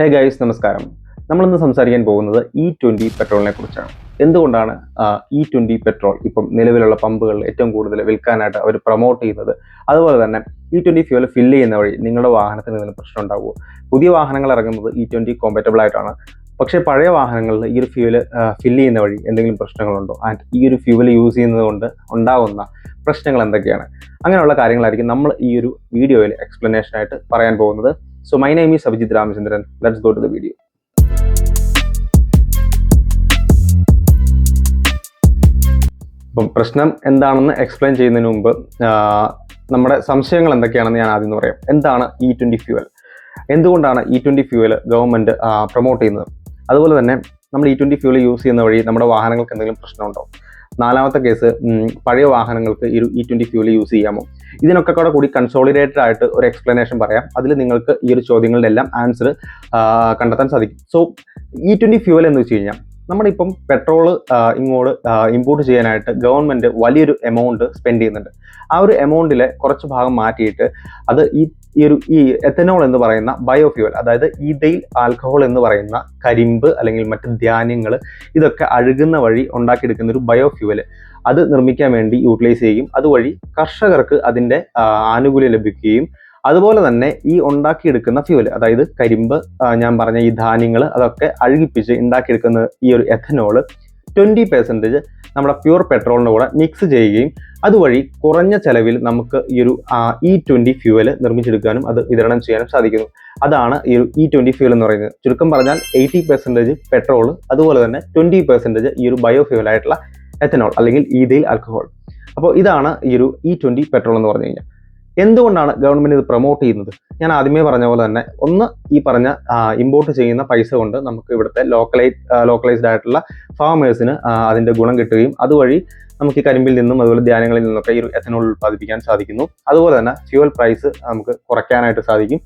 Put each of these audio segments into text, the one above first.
Hey guys നമസ്കാരം. നമ്മളിന്ന് സംസാരിക്കാൻ പോകുന്നത് ഇ ട്വന്റി പെട്രോളിനെ കുറിച്ചാണ്. എന്തുകൊണ്ടാണ് ഇ ട്വന്റി പെട്രോൾ ഇപ്പം നിലവിലുള്ള പമ്പുകൾ ഏറ്റവും കൂടുതൽ വിൽക്കാനായിട്ട് അവർ പ്രൊമോട്ട് ചെയ്യുന്നത്? അതുപോലെ തന്നെ ഇ ട്വന്റി ഫ്യൂവൽ ഫില്ല് ചെയ്യുന്ന വഴി നിങ്ങളുടെ വാഹനത്തിന് എന്തെങ്കിലും പ്രശ്നം ഉണ്ടാവുമോ? പുതിയ വാഹനങ്ങൾ ഇറങ്ങുന്നത് ഇ ട്വന്റി കോമ്പറ്റബിൾ ആയിട്ടാണ്. പക്ഷേ പഴയ വാഹനങ്ങളിൽ ഈ ഒരു ഫ്യൂവൽ ഫില്ല് ചെയ്യുന്ന വഴി എന്തെങ്കിലും പ്രശ്നങ്ങളുണ്ടോ? ആൻഡ് ഈ ഒരു ഫ്യൂവൽ യൂസ് ചെയ്യുന്നത് കൊണ്ട് ഉണ്ടാകുന്ന പ്രശ്നങ്ങൾ എന്തൊക്കെയാണ്? അങ്ങനെയുള്ള കാര്യങ്ങളായിരിക്കും നമ്മൾ ഈ ഒരു വീഡിയോയിൽ എക്സ്പ്ലനേഷനായിട്ട് പറയാൻ പോകുന്നത്. So my name is Abhijit Ramachandran. Let's go to the video. അപ്പം പ്രശ്നം എന്താണെന്ന് എക്സ്പ്ലെയിൻ ചെയ്യുന്നതിന് മുമ്പ് നമ്മുടെ സംശയങ്ങൾ എന്തൊക്കെയാണെന്ന് ഞാൻ ആദ്യം പറയാം എന്താണ് ഇ ട്വന്റി ഫ്യൂവൽ എന്തുകൊണ്ടാണ് E twenty fuel government promote ചെയ്യുന്നത് അതുപോലെ തന്നെ നമ്മൾ ഇ ട്വന്റി ഫ്യൂവൽ യൂസ് ചെയ്യുന്ന വഴി നമ്മുടെ വാഹനങ്ങൾക്ക് എന്തെങ്കിലും പ്രശ്നമുണ്ടോ നാലാമത്തെ കേസ് പഴയ വാഹനങ്ങൾക്ക് ഈ ഇ ട്വന്റി ഫ്യൂൽ യൂസ് ചെയ്യാമോ? ഇതിനൊക്കെ കൂടെ കൂടി കൺസോളിഡേറ്റഡ് ആയിട്ട് ഒരു എക്സ്പ്ലനേഷൻ പറയാം. അതിൽ നിങ്ങൾക്ക് ഈ ഒരു ചോദ്യങ്ങളുടെ എല്ലാം ആൻസർ കണ്ടെത്താൻ സാധിക്കും. സോ ഇ ട്വന്റി ഫ്യൂവൽ എന്ന് വെച്ച് കഴിഞ്ഞാൽ നമ്മളിപ്പം പെട്രോൾ ഇങ്ങോട്ട് ഇമ്പോർട്ട് ചെയ്യാനായിട്ട് ഗവൺമെന്റ് വലിയൊരു എമൗണ്ട് സ്പെൻഡ് ചെയ്യുന്നുണ്ട്. ആ ഒരു എമൗണ്ടിലെ കുറച്ച് ഭാഗം മാറ്റിയിട്ട് അത് ഈ ഈ ഒരു ഈ എത്തനോൾ എന്ന് പറയുന്ന ബയോഫ്യൂവൽ അതായത് ഈതയിൽ ആൽക്കഹോൾ എന്ന് പറയുന്ന കരിമ്പ് അല്ലെങ്കിൽ മറ്റ് ധാന്യങ്ങൾ ഇതൊക്കെ അഴുകുന്ന വഴി ഉണ്ടാക്കിയെടുക്കുന്ന ഒരു ബയോഫ്യൂവൽ അത് നിർമ്മിക്കാൻ വേണ്ടി യൂട്ടിലൈസ് ചെയ്യുകയും അതുവഴി കർഷകർക്ക് അതിന്റെ ആനുകൂല്യം ലഭിക്കുകയും അതുപോലെ തന്നെ ഈ ഉണ്ടാക്കിയെടുക്കുന്ന ഫ്യൂവൽ അതായത് കരിമ്പ് ഞാൻ പറഞ്ഞ ഈ ധാന്യങ്ങൾ അതൊക്കെ അഴുകിപ്പിച്ച് ഉണ്ടാക്കിയെടുക്കുന്ന ഈ ഒരു എഥനോൾ ട്വന്റി പെർസെന്റേജ് നമ്മുടെ പ്യൂർ പെട്രോളിന്റെ കൂടെ മിക്സ് ചെയ്യുകയും അതുവഴി കുറഞ്ഞ ചെലവിൽ നമുക്ക് ഈ ഒരു ഇ ട്വന്റി ഫ്യൂവൽ നിർമ്മിച്ചെടുക്കാനും അത് വിതരണം ചെയ്യാനും സാധിക്കുന്നു. അതാണ് ഈ ഒരു ഇ ട്വന്റി ഫ്യൂവൽ എന്ന് പറയുന്നത്. ചുരുക്കം പറഞ്ഞാൽ എയ്റ്റി പെർസെന്റേജ് പെട്രോൾ അതുപോലെ തന്നെ ട്വന്റി പെർസെന്റേജ് ഈ ഒരു ബയോ ഫ്യൂവലായിട്ടുള്ള എത്തനോൾ അല്ലെങ്കിൽ ഈതയിൽ ആൽക്കഹോൾ അപ്പോൾ ഇതാണ് ഈ ഒരു ഇ ട്വന്റി പെട്രോൾ എന്ന് പറഞ്ഞു കഴിഞ്ഞാൽ. എന്തുകൊണ്ടാണ് ഗവൺമെന്റ് ഇത് പ്രൊമോട്ട് ചെയ്യുന്നത്? ഞാൻ ആദ്യമേ പറഞ്ഞ പോലെ തന്നെ ഒന്ന് ഈ പറഞ്ഞ ഇമ്പോർട്ട് ചെയ്യുന്ന പൈസ കൊണ്ട് നമുക്ക് ഇവിടുത്തെ ലോക്കലൈ ലോക്കലൈസ്ഡ് ആയിട്ടുള്ള ഫാമേഴ്സിന് അതിന്റെ ഗുണം കിട്ടുകയും അതുവഴി നമുക്ക് ഈ കരിമ്പിൽ നിന്നും അതുപോലെ ധ്യാനങ്ങളിൽ നിന്നൊക്കെ ഈ എഥനോൾ ഉൽപ്പാദിപ്പിക്കാൻ സാധിക്കുന്നു. അതുപോലെ തന്നെ ഫ്യൂവൽ പ്രൈസ് നമുക്ക് കുറയ്ക്കാനായിട്ട് സാധിക്കും.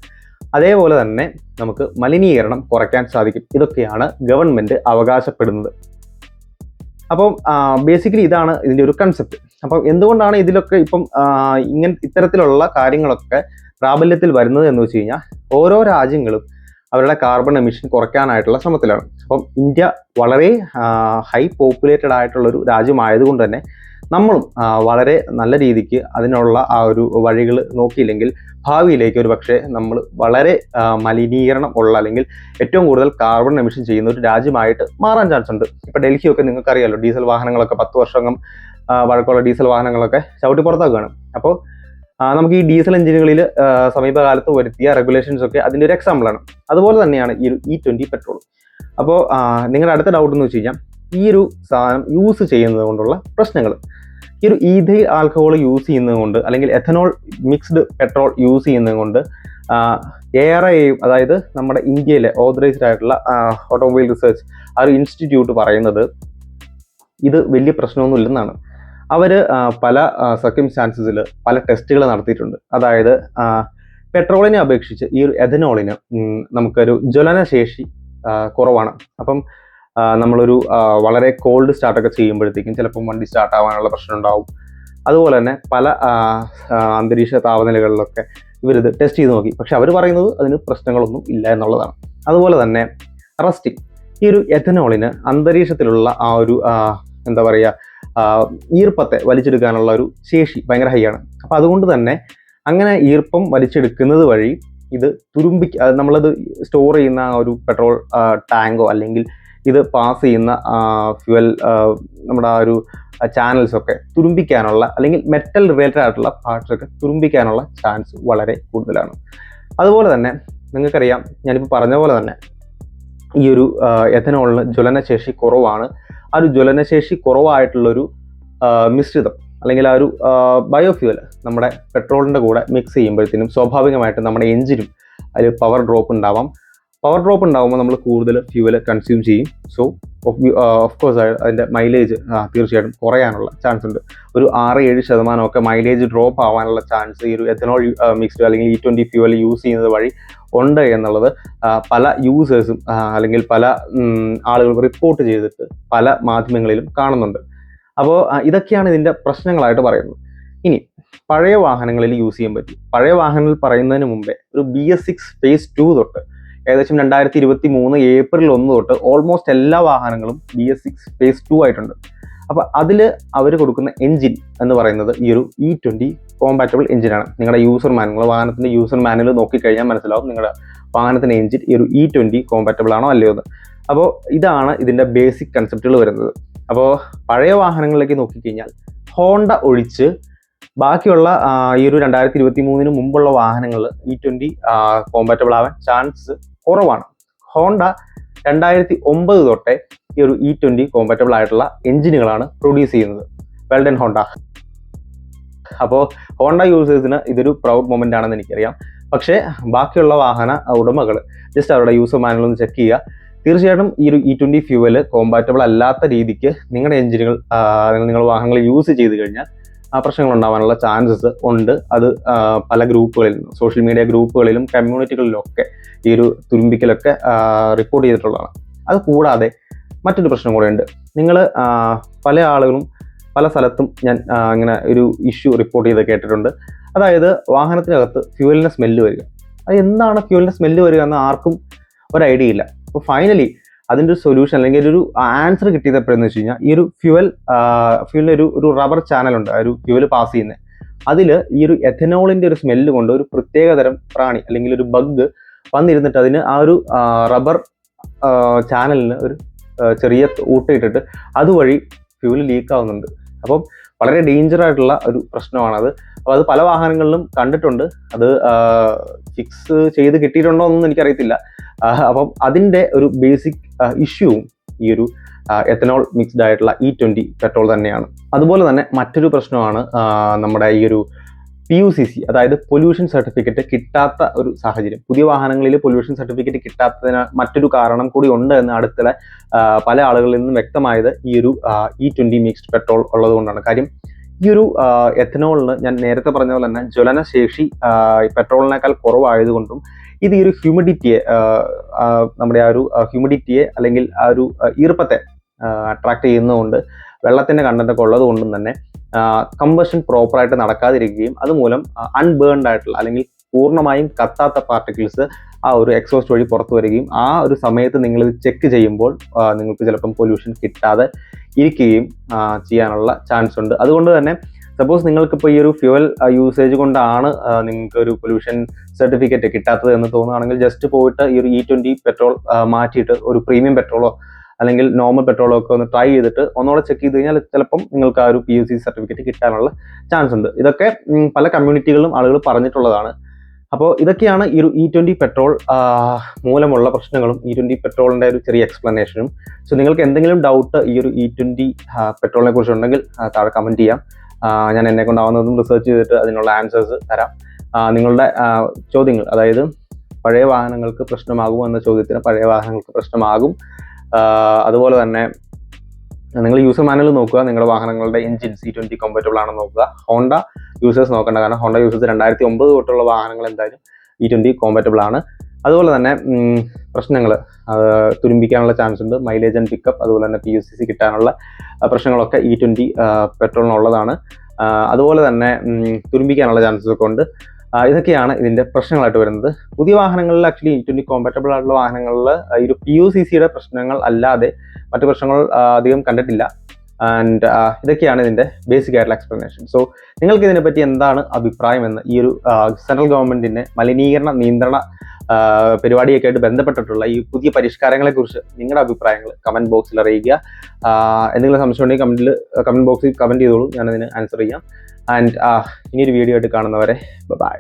അതേപോലെ തന്നെ നമുക്ക് മലിനീകരണം കുറയ്ക്കാൻ സാധിക്കും. ഇതൊക്കെയാണ് ഗവൺമെന്റ് അവകാശപ്പെടുന്നത്. അപ്പം ബേസിക്കലി ഇതാണ് ഇതിന്റെ ഒരു കൺസെപ്റ്റ് അപ്പം എന്തുകൊണ്ടാണ് ഇതിലൊക്കെ ഇപ്പം ഇങ്ങനെ ഇത്തരത്തിലുള്ള കാര്യങ്ങളൊക്കെ പ്രാബല്യത്തിൽ വരുന്നത് എന്ന് വെച്ച് കഴിഞ്ഞാൽ ഓരോ രാജ്യങ്ങളും അവരുടെ കാർബൺ എമിഷൻ കുറയ്ക്കാനായിട്ടുള്ള ശ്രമത്തിലാണ്. അപ്പം ഇന്ത്യ വളരെ ഹൈ പോപ്പുലേറ്റഡ് ആയിട്ടുള്ള ഒരു രാജ്യമായതുകൊണ്ട് തന്നെ നമ്മളും വളരെ നല്ല രീതിക്ക് അതിനുള്ള ആ ഒരു വഴികൾ നോക്കിയില്ലെങ്കിൽ ഭാവിയിലേക്ക് ഒരു പക്ഷേ നമ്മൾ വളരെ മലിനീകരണം ഉള്ള അല്ലെങ്കിൽ ഏറ്റവും കൂടുതൽ കാർബൺ എമിഷൻ ചെയ്യുന്ന ഒരു രാജ്യമായിട്ട് മാറാൻ ചാൻസ് ഉണ്ട്. ഇപ്പോൾ ഡൽഹിയൊക്കെ നിങ്ങൾക്കറിയാലോ ഡീസൽ വാഹനങ്ങളൊക്കെ പത്ത് വർഷം വഴക്കമുള്ള ഡീസൽ വാഹനങ്ങളൊക്കെ ചവിട്ടി പുറത്താക്കുകയാണ്. അപ്പോൾ നമുക്ക് ഈ ഡീസൽ എഞ്ചിനുകളിൽ സമീപകാലത്ത് വരുത്തിയ റെഗുലേഷൻസ് ഒക്കെ അതിന്റെ ഒരു എക്സാമ്പിളാണ് അതുപോലെ തന്നെയാണ് ഈ ഒരു ഇ ട്വന്റി പെട്രോൾ അപ്പോൾ നിങ്ങളുടെ അടുത്ത ഡൗട്ട് എന്ന് വെച്ച് കഴിഞ്ഞാൽ ഈ ഒരു സാധനം യൂസ് ചെയ്യുന്നത് കൊണ്ടുള്ള പ്രശ്നങ്ങൾ. ഈ ഒരു ഈഥൈൽ ആൽക്കഹോൾ യൂസ് ചെയ്യുന്നത് കൊണ്ട് അല്ലെങ്കിൽ എഥനോൾ മിക്സ്ഡ് പെട്രോൾ യൂസ് ചെയ്യുന്നത് കൊണ്ട് ഏറെയും അതായത് നമ്മുടെ ഇന്ത്യയിലെ ഓതറൈസ്ഡ് ആയിട്ടുള്ള ഓട്ടോമൊബൈൽ റിസർച്ച് ആ ഒരു ഇൻസ്റ്റിറ്റ്യൂട്ട് പറയുന്നത് ഇത് വലിയ പ്രശ്നമൊന്നുമില്ലെന്നാണ്. അവർ പല സർക്കിംസ്റ്റാൻസസിൽ പല ടെസ്റ്റുകൾ നടത്തിയിട്ടുണ്ട്. അതായത് പെട്രോളിനെ അപേക്ഷിച്ച് ഈ ഒരു എഥനോളിന് നമുക്കൊരു ജ്വലനശേഷി കുറവാണ്. അപ്പം നമ്മളൊരു വളരെ കോൾഡ് സ്റ്റാർട്ടൊക്കെ ചെയ്യുമ്പോഴത്തേക്കും ചിലപ്പം വണ്ടി സ്റ്റാർട്ട് ആവാനുള്ള പ്രശ്നം ഉണ്ടാവും അതുപോലെ തന്നെ പല അന്തരീക്ഷ താപനിലകളിലൊക്കെ ഇവരിത് ടെസ്റ്റ് ചെയ്ത് നോക്കി. പക്ഷെ അവർ പറയുന്നത് അതിന് പ്രശ്നങ്ങളൊന്നും ഇല്ല എന്നുള്ളതാണ്. അതുപോലെ തന്നെ റസ്റ്റിംഗ്. ഈ ഒരു എഥനോളിന് അന്തരീക്ഷത്തിലുള്ള ആ ഒരു എന്താ പറയുക ഈർപ്പത്തെ വലിച്ചെടുക്കാനുള്ള ഒരു ശേഷി ഭയങ്കര ഹൈ ആണ്. അപ്പം അതുകൊണ്ട് തന്നെ അങ്ങനെ ഈർപ്പം വലിച്ചെടുക്കുന്നത് വഴി ഇത് തുരുമ്പി നമ്മളത് സ്റ്റോർ ചെയ്യുന്ന ഒരു പെട്രോൾ ടാങ്കോ അല്ലെങ്കിൽ ഇത് പാസ് ചെയ്യുന്ന ഫ്യുവൽ നമ്മുടെ ആ ഒരു ചാനൽസ് ഒക്കെ തുരുമ്പിക്കാനുള്ള അല്ലെങ്കിൽ മെറ്റൽ റിലേറ്റഡ് ആയിട്ടുള്ള പാർട്സ് ഒക്കെ തുരുമ്പിക്കാനുള്ള ചാൻസ് വളരെ കൂടുതലാണ്. അതുപോലെ തന്നെ നിങ്ങൾക്കറിയാം ഞാനിപ്പോൾ പറഞ്ഞ പോലെ തന്നെ ഈ ഒരു എഥനോളിന് ജ്വലനശേഷി കുറവാണ്. ആ ഒരു ജ്വലനശേഷി കുറവായിട്ടുള്ളൊരു മിശ്രിതം. അല്ലെങ്കിൽ ആ ഒരു ബയോഫ്യൂവൽ നമ്മുടെ പെട്രോളിന്റെ കൂടെ മിക്സ് ചെയ്യുമ്പോഴത്തേനും സ്വാഭാവികമായിട്ടും നമ്മുടെ എഞ്ചിനും അതിൽ പവർ ഡ്രോപ്പ് ഉണ്ടാവാം. പവർ ഡ്രോപ്പ് ഉണ്ടാകുമ്പോൾ നമ്മൾ കൂടുതൽ ഫ്യൂവൽ കൺസ്യൂം ചെയ്യും. സോ ഓഫ് കോഴ്സ് അതിന്റെ മൈലേജ് തീർച്ചയായിട്ടും കുറയാനുള്ള ചാൻസ് ഉണ്ട്. ഒരു ആറ് ഏഴ് ശതമാനമൊക്കെ മൈലേജ് ഡ്രോപ്പ് ആവാനുള്ള ചാൻസ് ഈ ഒരു എഥനോൾ മിക്സ്ഡ് അല്ലെങ്കിൽ ഇ ട്വന്റി ഫ്യൂവൽ യൂസ് ചെയ്യുന്നത് വഴി ഉണ്ട് എന്നുള്ളത് പല യൂസേഴ്സും അല്ലെങ്കിൽ പല ആളുകൾ റിപ്പോർട്ട് ചെയ്തിട്ട് പല മാധ്യമങ്ങളിലും കാണുന്നുണ്ട്. അപ്പോൾ ഇതൊക്കെയാണ് ഇതിന്റെ പ്രശ്നങ്ങളായിട്ട് പറയുന്നത്. ഇനി പഴയ വാഹനങ്ങളിൽ യൂസ് ചെയ്യാൻ പറ്റും. പഴയ വാഹനങ്ങളിൽ പറയുന്നതിന് മുമ്പേ ഒരു B S six phase two തൊട്ട് ഏകദേശം രണ്ടായിരത്തി ഇരുപത്തി മൂന്ന് ഏപ്രിൽ ഒന്ന് തൊട്ട് ഓൾമോസ്റ്റ് എല്ലാ വാഹനങ്ങളും B S six phase two ആയിട്ടുണ്ട്. അപ്പോൾ അതിൽ അവർ കൊടുക്കുന്ന എഞ്ചിൻ എന്ന് പറയുന്നത് ഈ ഒരു ഇ ട്വന്റി കോമ്പാറ്റബിൾ എഞ്ചിനാണ് നിങ്ങളുടെ യൂസർ മാനുവൽ വാഹനത്തിന്റെ യൂസർ മാനുവൽ നോക്കിക്കഴിഞ്ഞാൽ മനസ്സിലാവും നിങ്ങളുടെ വാഹനത്തിന്റെ എഞ്ചിൻ ഈ ഒരു ഇ ട്വന്റി കോമ്പാറ്റബിൾ ആണോ അല്ലയോ എന്ന്. അപ്പോൾ ഇതാണ് ഇതിന്റെ ബേസിക് കൺസെപ്റ്റുകൾ വരുന്നത്. അപ്പോൾ പഴയ വാഹനങ്ങളിലേക്ക് നോക്കിക്കഴിഞ്ഞാൽ ഹോണ്ട ഒഴിച്ച് ബാക്കിയുള്ള ഈ ഒരു രണ്ടായിരത്തി ഇരുപത്തി മൂന്നിന് മുമ്പുള്ള വാഹനങ്ങൾ ഇ ട്വന്റി കോമ്പാറ്റബിൾ ആവാൻ ചാൻസ് കുറവാണ്. ഹോണ്ട രണ്ടായിരത്തി ഒമ്പത് തൊട്ടേ ഈ ഒരു ഇ ട്വന്റി കോമ്പറ്റബിൾ ആയിട്ടുള്ള എഞ്ചിനുകളാണ് പ്രൊഡ്യൂസ് ചെയ്യുന്നത്. Well done Honda. അപ്പോൾ ഹോണ്ട യൂസേഴ്സിന് ഇതൊരു പ്രൗഡ് മൊമെന്റ് ആണെന്ന് എനിക്കറിയാം. പക്ഷേ ബാക്കിയുള്ള വാഹന ഉടമകൾ ജസ്റ്റ് അവരുടെ യൂസർ മാനുവൽ ഒന്ന് ചെക്ക് ചെയ്യുക. തീർച്ചയായിട്ടും ഈ ഒരു ഇ ട്വന്റി ഫ്യൂവൽ കോമ്പാറ്റബിൾ അല്ലാത്ത രീതിക്ക് നിങ്ങളുടെ എഞ്ചിനുകൾ നിങ്ങൾ വാഹനങ്ങൾ യൂസ് ചെയ്ത് കഴിഞ്ഞാൽ പ്രശ്നങ്ങൾ ഉണ്ടാവാനുള്ള ചാൻസസ് ഉണ്ട്. അത് പല ഗ്രൂപ്പുകളിലും സോഷ്യൽ മീഡിയ ഗ്രൂപ്പുകളിലും കമ്മ്യൂണിറ്റികളിലും ഒക്കെ ഈ ഒരു തുരുമ്പിക്കലൊക്കെ റിപ്പോർട്ട് ചെയ്തിട്ടുള്ളതാണ്. അത് കൂടാതെ മറ്റൊരു പ്രശ്നം കൂടെയുണ്ട് നിങ്ങൾ പല ആളുകളും പല സ്ഥലത്തും ഞാൻ അങ്ങനെ ഒരു ഇഷ്യൂ റിപ്പോർട്ട് ചെയ്ത് കേട്ടിട്ടുണ്ട്. അതായത് വാഹനത്തിനകത്ത് ഫ്യൂവലിന്റെ സ്മെല്ല് വരിക. അത് എന്താണ് ഫ്യൂവലിന്റെ സ്മെല്ല് വരിക എന്ന് ആർക്കും ഒരു ഐഡിയ ഇല്ല. അപ്പോൾ ഫൈനലി അതിന്റെ ഒരു സൊല്യൂഷൻ അല്ലെങ്കിൽ ഒരു ആൻസർ കിട്ടിയത് എപ്പോഴെന്ന് വെച്ച് കഴിഞ്ഞാൽ ഈ ഒരു ഫ്യുവൽ ഫ്യുവലിന്റെ ഒരു ഒരു റബ്ബർ ചാനലുണ്ട് ആ ഒരു ഫ്യുവൽ പാസ് ചെയ്യുന്നത് അതിൽ ഈ ഒരു എഥനോളിന്റെ ഒരു സ്മെല്ല് കൊണ്ട് ഒരു പ്രത്യേക തരം പ്രാണി അല്ലെങ്കിൽ ഒരു ബഗ് വന്നിരുന്നിട്ട് അതിന് ആ ഒരു റബ്ബർ ചാനലിന് ഒരു ചെറിയ ഊട്ടയിട്ടിട്ട് അതുവഴി ഫ്യൂവൽ ലീക്ക് ആവുന്നുണ്ട്. അപ്പം വളരെ ഡേഞ്ചർ ആയിട്ടുള്ള ഒരു പ്രശ്നമാണത് അപ്പോൾ അത് പല വാഹനങ്ങളിലും കണ്ടിട്ടുണ്ട്. അത് ഫിക്സ് ചെയ്ത് കിട്ടിയിട്ടുണ്ടോ എന്നൊന്നും എനിക്കറിയത്തില്ല. അപ്പം അതിന്റെ ഒരു ബേസിക് ഇഷ്യൂവും ഈ ഒരു എത്തനോൾ മിക്സ്ഡ് ആയിട്ടുള്ള ഇ ട്വന്റി പെട്രോൾ തന്നെയാണ്. അതുപോലെ തന്നെ മറ്റൊരു പ്രശ്നമാണ് നമ്മുടെ ഈ ഒരു പി യു സി സി അതായത് പൊല്യൂഷൻ സർട്ടിഫിക്കറ്റ് കിട്ടാത്ത ഒരു സാഹചര്യം. പുതിയ വാഹനങ്ങളിൽ പൊല്യൂഷൻ സർട്ടിഫിക്കറ്റ് കിട്ടാത്തതിന് മറ്റൊരു കാരണം കൂടി ഉണ്ട് എന്ന് അടുത്തിടെ പല ആളുകളിൽ നിന്നും വ്യക്തമായത് ഈ ഒരു ഇ ട്വന്റി മിക്സ്ഡ് പെട്രോൾ ഉള്ളത് കൊണ്ടാണ്. കാര്യം ഈ ഒരു എഥനോളിന് ഞാൻ നേരത്തെ പറഞ്ഞ പോലെ തന്നെ ജ്വലനശേഷി പെട്രോളിനേക്കാൾ കുറവായതുകൊണ്ടും ഇത് ഈ ഒരു ഹ്യൂമിഡിറ്റിയെ നമ്മുടെ ആ ഒരു ഹ്യൂമിഡിറ്റിയെ അല്ലെങ്കിൽ ആ ഒരു ഈർപ്പത്തെ അട്രാക്ട് ചെയ്യുന്നതുകൊണ്ട് വെള്ളത്തിന്റെ കണ്ടന്റ് ഒക്കെ ഉള്ളത് കൊണ്ടും തന്നെ കമ്പഷൻ പ്രോപ്പറായിട്ട് നടക്കാതിരിക്കുകയും അതുമൂലം അൺബേൺഡ് ആയിട്ടുള്ള അല്ലെങ്കിൽ പൂർണമായും കത്താത്ത പാർട്ടിക്കിൾസ് ആ ഒരു എക്സോസ്റ്റ് വഴി പുറത്തു വരികയും ആ ഒരു സമയത്ത് നിങ്ങൾ ചെക്ക് ചെയ്യുമ്പോൾ നിങ്ങൾക്ക് ചിലപ്പം പൊല്യൂഷൻ കിട്ടാതെ ഇരിക്കുകയും ചെയ്യാനുള്ള ചാൻസ് ഉണ്ട്. അതുകൊണ്ട് തന്നെ സപ്പോസ് നിങ്ങൾക്കിപ്പോൾ ഈ ഒരു ഫ്യൂവൽ യൂസേജ് കൊണ്ടാണ് നിങ്ങൾക്ക് ഒരു പൊല്യൂഷൻ സർട്ടിഫിക്കറ്റ് കിട്ടാത്തത് എന്ന് തോന്നുകയാണെങ്കിൽ ജസ്റ്റ് പോയിട്ട് ഈ ഒരു ഇ ട്വന്റി പെട്രോൾ മാറ്റിയിട്ട് ഒരു പ്രീമിയം പെട്രോളോ അല്ലെങ്കിൽ നോർമൽ പെട്രോളോ ഒക്കെ ഒന്ന് ട്രൈ ചെയ്തിട്ട് ഒന്നുകൂടെ ചെക്ക് ചെയ്ത് കഴിഞ്ഞാൽ ചിലപ്പം നിങ്ങൾക്ക് ആ ഒരു പി യു സി സർട്ടിഫിക്കറ്റ് കിട്ടാനുള്ള ചാൻസ് ഉണ്ട്. ഇതൊക്കെ പല കമ്മ്യൂണിറ്റികളും ആളുകൾ പറഞ്ഞിട്ടുള്ളതാണ്. അപ്പോൾ ഇതൊക്കെയാണ് ഈ ഒരു ഇ ട്വന്റി പെട്രോൾ മൂലമുള്ള പ്രശ്നങ്ങളും ഇ ട്വന്റി പെട്രോളിന്റെ ഒരു ചെറിയ എക്സ്പ്ലനേഷനും സോ നിങ്ങൾക്ക് എന്തെങ്കിലും ഡൗട്ട് ഈ ഒരു ഇ ട്വന്റി പെട്രോളിനെ കുറിച്ച് ഉണ്ടെങ്കിൽ താഴെ കമന്റ് ചെയ്യാം. ഞാൻ എന്നെ കൊണ്ടാവുന്നതും റിസർച്ച് ചെയ്തിട്ട് അതിനുള്ള ആൻസേഴ്സ് തരാം. നിങ്ങളുടെ ചോദ്യങ്ങൾ അതായത് പഴയ വാഹനങ്ങൾക്ക് പ്രശ്നമാകുമോ എന്ന ചോദ്യത്തിന് പഴയ വാഹനങ്ങൾക്ക് പ്രശ്നമാകും. അതുപോലെ തന്നെ നിങ്ങൾ യൂസർ മാനുവൽ നോക്കുക. നിങ്ങളുടെ വാഹനങ്ങളുടെ എഞ്ചിൻ സി ട്വന്റി കോമ്പറ്റബിൾ ആണെന്ന് നോക്കുക. ഹോണ്ട യൂസേഴ്സ് നോക്കേണ്ട. കാരണം ഹോണ്ട യൂസേഴ്സ് രണ്ടായിരത്തി ഒമ്പത് തൊട്ടുള്ള വാഹനങ്ങൾ എന്തായാലും ഇ ട്വന്റി കോമ്പറ്റബിൾ ആണ്. അതുപോലെ തന്നെ പ്രശ്നങ്ങൾ തുരുമ്പിക്കാനുള്ള ചാൻസ് ഉണ്ട് മൈലേജ് ആൻഡ് പിക്കപ്പ് അതുപോലെ തന്നെ പി യു സി സി കിട്ടാനുള്ള പ്രശ്നങ്ങളൊക്കെ ഇ ട്വന്റി പെട്രോളിനുള്ളതാണ്. അതുപോലെ തന്നെ തുരുമ്പിക്കാനുള്ള ചാൻസസ് ഒക്കെ ഉണ്ട്. ഇതൊക്കെയാണ് ഇതിന്റെ പ്രശ്നങ്ങളായിട്ട് വരുന്നത്. പുതിയ വാഹനങ്ങളിൽ ആക്ച്വലി ട്വന്റി കോമ്പാറ്റബിൾ ആയിട്ടുള്ള വാഹനങ്ങളിൽ ഈ ഒരു പി യു സി സിയുടെ പ്രശ്നങ്ങൾ അല്ലാതെ മറ്റു പ്രശ്നങ്ങൾ അധികം കണ്ടിട്ടില്ല. ആൻഡ് ഇതൊക്കെയാണ് ഇതിന്റെ ബേസിക് ആയിട്ടുള്ള എക്സ്പ്ലനേഷൻ സോ നിങ്ങൾക്ക് ഇതിനെപ്പറ്റി എന്താണ് അഭിപ്രായം എന്ന് ഈ ഒരു സെൻട്രൽ ഗവൺമെന്റിന്റെ മലിനീകരണ നിയന്ത്രണ പരിപാടിയൊക്കെ ആയിട്ട് ബന്ധപ്പെട്ടിട്ടുള്ള ഈ പുതിയ പരിഷ്കാരങ്ങളെക്കുറിച്ച് നിങ്ങളുടെ അഭിപ്രായങ്ങൾ കമന്റ് ബോക്സിൽ അറിയിക്കുക. എന്തെങ്കിലും സംശയം ഉണ്ടെങ്കിൽ കമന്റിൽ കമന്റ് ബോക്സിൽ കമന്റ് ചെയ്തോളൂ. ഞാനതിന് ആൻസർ ചെയ്യാം. ആൻഡ് ഇനിയൊരു വീഡിയോ ആയിട്ട് കാണുന്നവരെ ബൈ